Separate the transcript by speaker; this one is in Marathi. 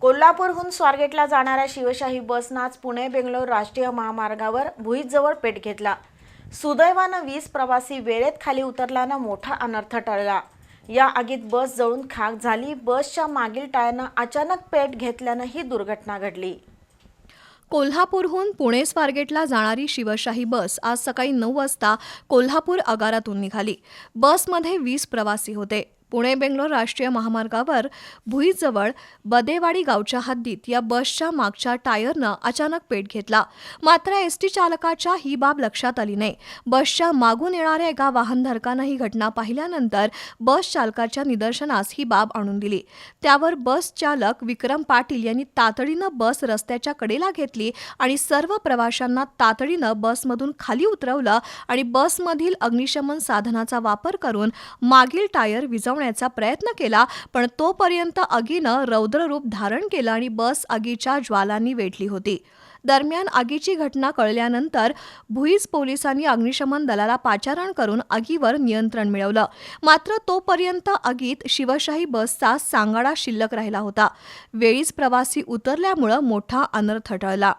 Speaker 1: कोल्हापूरहून स्वारगेटला जाणाऱ्या शिवशाही बसनं आज पुणे बेंगलोर राष्ट्रीय महामार्गावर भुईजवळ पेट घेतला. सुदैवानं वीस प्रवासी वेळेत खाली उतरल्यानं मोठा अनर्थ टळला. या आगीत बस जळून खाक झाली. बसच्या मागील टायरनं अचानक पेट घेतल्यानं ही दुर्घटना घडली.
Speaker 2: कोल्हापूरहून पुणे स्वारगेटला जाणारी शिवशाही बस आज सकाळी नऊ वाजता कोल्हापूर आगारातून निघाली. बसमध्ये वीस प्रवासी होते. पुणे बेंगलोर राष्ट्रीय महामार्गावर भुईजवळ बदेवाडी गावच्या हद्दीत या बसच्या मागच्या टायरनं अचानक पेट घेतला. मात्र एसटी चालकाच्या ही बाब लक्षात आली नाही. बसच्या मागून येणाऱ्या एका वाहनधारकानं ही घटना पाहिल्यानंतर बस चालकाच्या निदर्शनास ही बाब आणून दिली. त्यावर बस चालक विक्रम पाटील यांनी तातडीनं बस रस्त्याच्या कडेला घेतली आणि सर्व प्रवाशांना तातडीनं बसमधून खाली उतरवलं आणि बसमधील अग्निशमन साधनाचा वापर करून मागील टायर विझवण्याचा प्रयत्न केला पण तोपर्यंत आगीनं रौद्ररूप धारण केलं आणि बस आगीच्या ज्वालांनी वेढली होती. दरम्यान आगीची घटना कळल्यानंतर भुईज पोलिसांनी अग्निशमन दलाला पाचारण करून आगीवर नियंत्रण मिळवलं. मात्र तोपर्यंत आगीत शिवशाही बसचा सांगाडा शिल्लक राहिला होता. वेळीच प्रवासी उतरल्यामुळं मोठा अनर्थ टळला.